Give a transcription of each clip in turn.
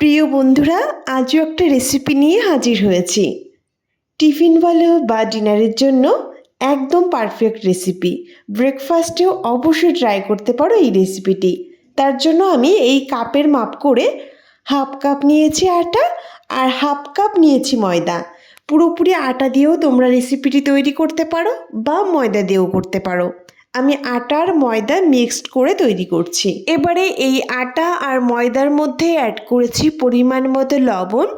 প্রিয় বন্ধুরা, আজও একটা রেসিপি নিয়ে হাজির হয়েছি। টিফিন বলো বা ডিনারের জন্য একদম পারফেক্ট রেসিপি ব্রেকফাস্টেও অবশ্যই ট্রাই করতে পারো এই রেসিপিটি তার জন্য আমি এই কাপের মাপ করে হাফ কাপ নিয়েছি আটা আর হাফ কাপ নিয়েছি ময়দা। পুরোপুরি আটা দিয়েও তোমরা রেসিপিটি তৈরি করতে পারো বা ময়দা দিয়েও করতে পারো। আমি আটা আর ময়দা মিক্সড করে তৈরি করছি। এবারে এই আটা আর ময়দার মধ্যে অ্যাড করেছি পরিমাণ মতো লবণ,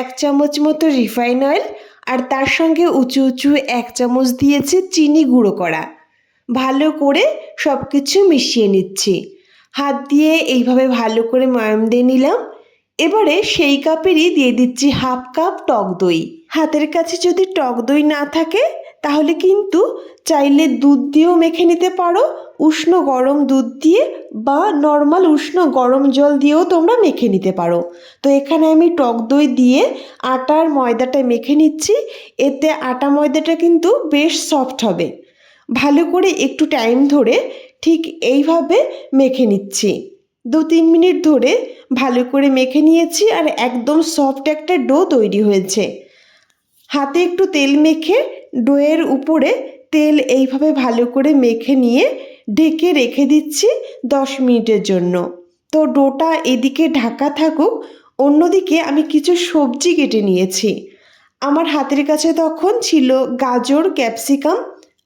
এক চামচ মতো রিফাইন অয়েল আর তার সঙ্গে উঁচু উঁচু এক চামচ দিয়েছি চিনি গুঁড়ো করা। ভালো করে সব কিছু মিশিয়ে নিচ্ছি। হাত দিয়ে এইভাবে ভালো করে ময়াম দিয়ে নিলাম। এবারে সেই কাপেরই দিয়ে দিচ্ছি হাফ কাপ টক দই। হাতের কাছে যদি টক দই না থাকে তাহলে কিন্তু চাইলে দুধ দিয়েও মেখে নিতে পারো। উষ্ণ গরম দুধ দিয়ে বা নর্মাল উষ্ণ গরম জল দিয়েও তোমরা মেখে নিতে পারো। তো এখানে আমি টক দই দিয়ে আটার ময়দাটা মেখে নিচ্ছি। এতে আটা ময়দাটা কিন্তু বেশ সফট হবে। ভালো করে একটু টাইম ধরে ঠিক এইভাবে মেখে নিচ্ছি। দু তিন মিনিট ধরে ভালো করে মেখে নিয়েছি আর একদম সফট একটা ডো তৈরি হয়েছে। হাতে একটু তেল মেখে ডোয়ের উপরে তেল এইভাবে ভালো করে মেখে নিয়ে ঢেকে রেখে দিচ্ছি দশ মিনিটের জন্য। তো ডোটা এদিকে ঢাকা থাকুক, অন্যদিকে আমি কিছু সবজি কেটে নিয়েছি। আমার হাতের কাছে তখন ছিল গাজর, ক্যাপসিকাম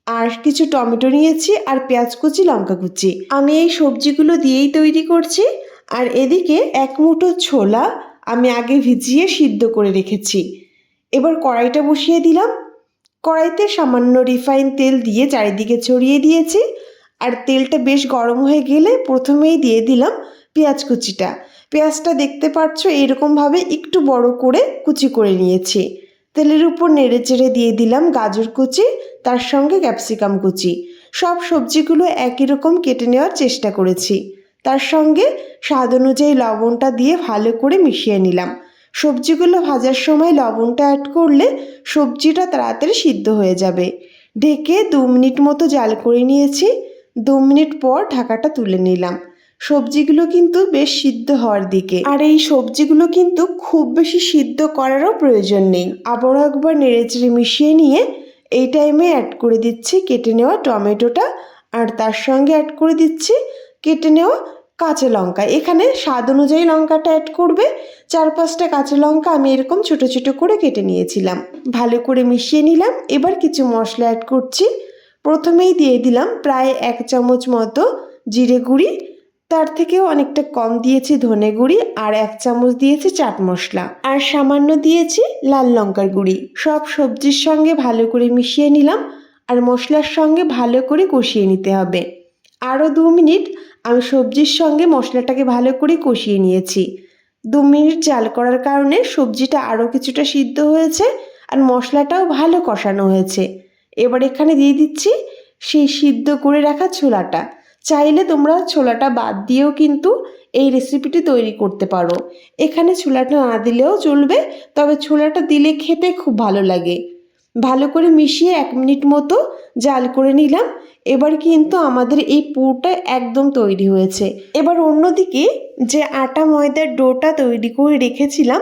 আর কিছু টমেটো নিয়েছি আর পেঁয়াজ কুচি, লঙ্কা কুচি। আমি এই সবজিগুলো দিয়েই তৈরি করছি আর এদিকে এক মুঠো ছোলা আমি আগে ভিজিয়ে সিদ্ধ করে রেখেছি। এবার কড়াইটা বসিয়ে দিলাম। কড়াইতে সামান্য রিফাইন তেল দিয়ে চারিদিকে ছড়িয়ে দিয়েছি। আর তেলটা বেশ গরম হয়ে গেলে প্রথমেই দিয়ে দিলাম পেঁয়াজ কুচিটা। পেঁয়াজটা দেখতে পাচ্ছ এরকমভাবে একটু বড় করে কুচি করে নিয়েছি। তেলের উপর নেড়ে চেড়ে দিয়ে দিলাম গাজর কুচি, তার সঙ্গে ক্যাপসিকাম কুচি। সব সবজিগুলো একই রকম কেটে নেওয়ার চেষ্টা করেছি। তার সঙ্গে স্বাদ অনুযায়ী লবণটা দিয়ে ভালো করে মিশিয়ে নিলাম। সবজিগুলো ভাজার সময় লবণটা অ্যাড করলে সবজিটা তাড়াতাড়ি সিদ্ধ হয়ে যাবে। ঢেকে দু মিনিট মতো জাল করে নিয়েছি। দু মিনিট পর ঢাকাটা তুলে নিলাম। সবজিগুলো কিন্তু বেশ সিদ্ধ হওয়ার দিকে। আর এই সবজিগুলো কিন্তু খুব বেশি সিদ্ধ করারও প্রয়োজন নেই। আবারও একবার নেড়েচেড়ে মিশিয়ে নিয়ে এই টাইমে অ্যাড করে দিচ্ছি কেটে নেওয়া টমেটোটা। আর তার সঙ্গে অ্যাড করে দিচ্ছি কেটে নেওয়া কাঁচা লঙ্কা। এখানে স্বাদ অনুযায়ী লঙ্কাটা অ্যাড করবে। চার পাঁচটা কাঁচা লঙ্কা আমি এরকম ছোট ছোট করে কেটে নিয়েছিলাম। ভালো করে মিশিয়ে নিলাম। এবার কিছু মশলা অ্যাড করছি। প্রথমেই দিয়ে দিলাম প্রায় এক চামচ মতো জিরে গুঁড়ি। তার থেকেও অনেকটা কম দিয়েছি ধনে গুঁড়ি আর এক চামচ দিয়েছি চাট মশলা। আর সামান্য দিয়েছি লাল লঙ্কার গুঁড়ি। সব সবজির সঙ্গে ভালো করে মিশিয়ে নিলাম। আর মশলার সঙ্গে ভালো করে কষিয়ে নিতে হবে। আরও দু মিনিট আমি সবজির সঙ্গে মশলাটাকে ভালো করে কষিয়ে নিয়েছি। দু মিনিট জাল করার কারণে সবজিটা আরও কিছুটা সিদ্ধ হয়েছে আর মশলাটাও ভালো কষানো হয়েছে। এবার এখানে দিয়ে দিচ্ছি সেই সিদ্ধ করে রাখা ছোলাটা। চাইলে তোমরা ছোলাটা বাদ দিয়েও কিন্তু এই রেসিপিটি তৈরি করতে পারো। এখানে ছোলাটা না দিলেও চলবে, তবে ছোলাটা দিলে খেতে খুব ভালো লাগে। ভালো করে মিশিয়ে এক মিনিট মতো জাল করে নিলাম। এবার কিন্তু আমাদের এই পুরটা একদম তৈরি হয়েছে। এবার অন্যদিকে যে আটা ময়দার ডোটা তৈরি করে রেখেছিলাম,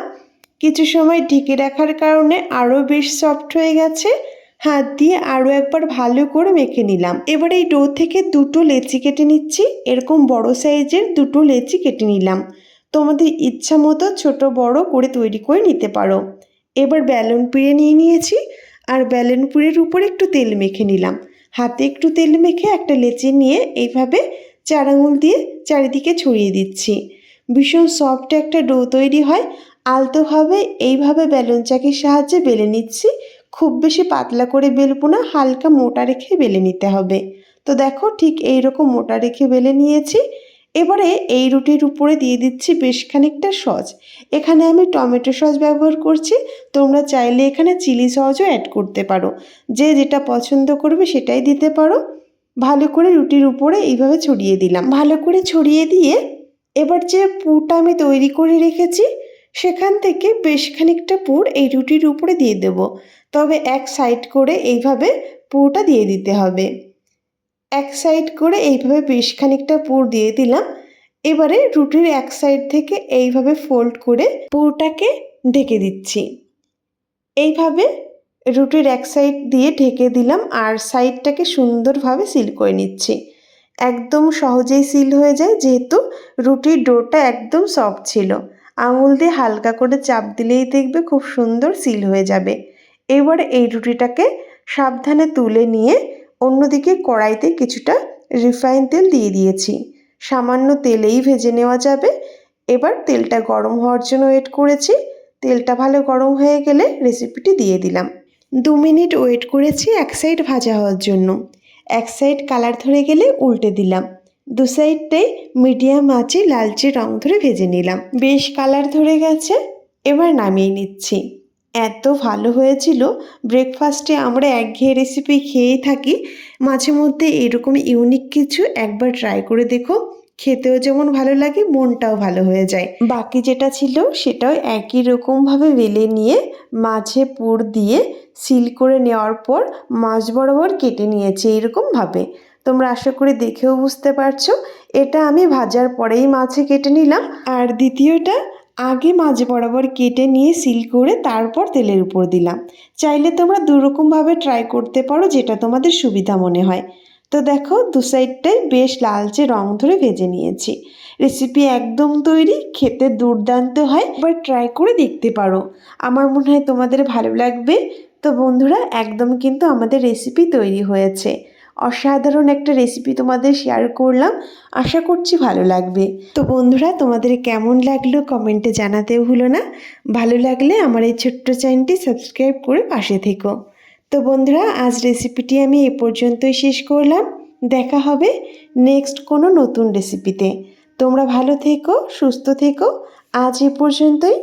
কিছু সময় ঢেকে রাখার কারণে আরও বেশ সফট হয়ে গেছে। হাত দিয়ে আরও একবার ভালো করে মেখে নিলাম। এবার এই ডো থেকে দুটো লেচি কেটে নিচ্ছি। এরকম বড় সাইজের দুটো লেচি কেটে নিলাম। তোমাদের ইচ্ছা মতো ছোটো বড় করে তৈরি করে নিতে পারো। এবার ব্যালন পিড়ে নিয়ে নিয়েছি। আর ব্যালন পিড়ের উপরে একটু তেল মেখে নিলাম। হাতে একটু তেল মেখে একটা লেচি নিয়ে এইভাবে চার আঙুল দিয়ে চারিদিকে ছড়িয়ে দিচ্ছি। ভীষণ সফট একটা ডো তৈরি হয়। আলতোভাবে এইভাবে ব্যালন চাকির সাহায্যে বেলে নিচ্ছি। খুব বেশি পাতলা করে বেলবো না, হালকা মোটা রেখে বেলে নিতে হবে। তো দেখো ঠিক এই রকম মোটা রেখে বেলে নিয়েছি। এবারে এই রুটির উপরে দিয়ে দিচ্ছি বেশ খানিকটা সস। এখানে আমি টমেটো সস ব্যবহার করছি। তোমরা চাইলে এখানে চিলি সসও অ্যাড করতে পারো। যে যেটা পছন্দ করবে সেটাই দিতে পারো। ভালো করে রুটির উপরে এইভাবে ছড়িয়ে দিলাম। ভালো করে ছড়িয়ে দিয়ে এবার যে পুরটা আমি তৈরি করে রেখেছি, সেখান থেকে বেশ খানিকটা পুর এই রুটির উপরে দিয়ে দেব। তবে এক সাইড করে এইভাবে পুরটা দিয়ে দিতে হবে। এক সাইড করে এইভাবে বেশ খানিকটা পুর দিয়ে দিলাম। এবারে রুটির এক সাইড থেকে এইভাবে ফোল্ড করে পুরটাকে ঢেকে দিচ্ছি। এইভাবে রুটির এক সাইড দিয়ে ঢেকে দিলাম আর সাইডটাকে সুন্দরভাবে সিল করে নিচ্ছি। একদম সহজেই সিল হয়ে যায়, যেহেতু রুটির ডোটা একদম সফট ছিল। আঙুল দিয়ে হালকা করে চাপ দিলেই দেখবে খুব সুন্দর সিল হয়ে যাবে। এবার এই রুটিটাকে সাবধানে তুলে নিয়ে অন্যদিকে কড়াইতে কিছুটা রিফাইন তেল দিয়ে দিয়েছি। সামান্য তেলেই ভেজে নেওয়া যাবে। এবার তেলটা গরম হওয়ার জন্য ওয়েট করেছি। তেলটা ভালো গরম হয়ে গেলে রেসিপিটি দিয়ে দিলাম। দু মিনিট ওয়েট করেছি এক সাইড ভাজা হওয়ার জন্য। এক সাইড কালার ধরে গেলে উল্টে দিলাম। দু সাইডটাই মিডিয়াম আঁচে লালচে রং ধরে ভেজে নিলাম। বেশ কালার ধরে গেছে। এবার নামিয়ে নিচ্ছি। এত ভালো হয়েছিল। ব্রেকফাস্টে আমরা একঘেয়ে রেসিপি খেয়েই থাকি। মাঝে মধ্যে এরকম ইউনিক কিছু একবার ট্রাই করে দেখো। খেতেও যেমন ভালো লাগে, মনটাও ভালো হয়ে যায়। বাকি যেটা ছিল সেটাও একই রকমভাবে বেলে নিয়ে, মাঝে পুর দিয়ে সিল করে নেওয়ার পর মাছ বরাবর কেটে নিয়েছি এরকমভাবে। তোমরা আশা করি দেখেও বুঝতে পারছ। এটা আমি ভাজার পরেই মাছে কেটে নিলাম। আর দ্বিতীয়টা আগে মাঝ বরাবর কেটে নিয়ে সিল করে তারপর তেলের উপর দিলাম। চাইলে তোমরা দুরকমভাবে ট্রাই করতে পারো যেটা তোমাদের সুবিধা মনে হয়। তো দেখো, দু সাইডটাই বেশ লালচে রং ধরে ভেজে নিয়েছি। রেসিপি একদম তৈরি, খেতে দুর্দান্ত হয়। এবার ট্রাই করে দেখতে পারো। আমার মনে হয় তোমাদের ভালো লাগবে। তো বন্ধুরা, একদম কিন্তু আমাদের রেসিপি তৈরি হয়েছে। অসাধারণ একটা রেসিপি তোমাদের শেয়ার করলাম। আশা করছি ভালো লাগবে। তো বন্ধুরা, তোমাদের কেমন লাগল কমেন্টে জানাতেও ভুলো না। ভালো লাগলে আমার এই ছোট্ট চ্যানেলটি সাবস্ক্রাইব করে পাশে থেকো। তো বন্ধুরা, আজ রেসিপিটি আমি এ পর্যন্তই শেষ করলাম। দেখা হবে নেক্সট কোনো নতুন রেসিপিতে তোমরা ভালো থেকো, সুস্থ থেকো। আজ এ পর্যন্তই।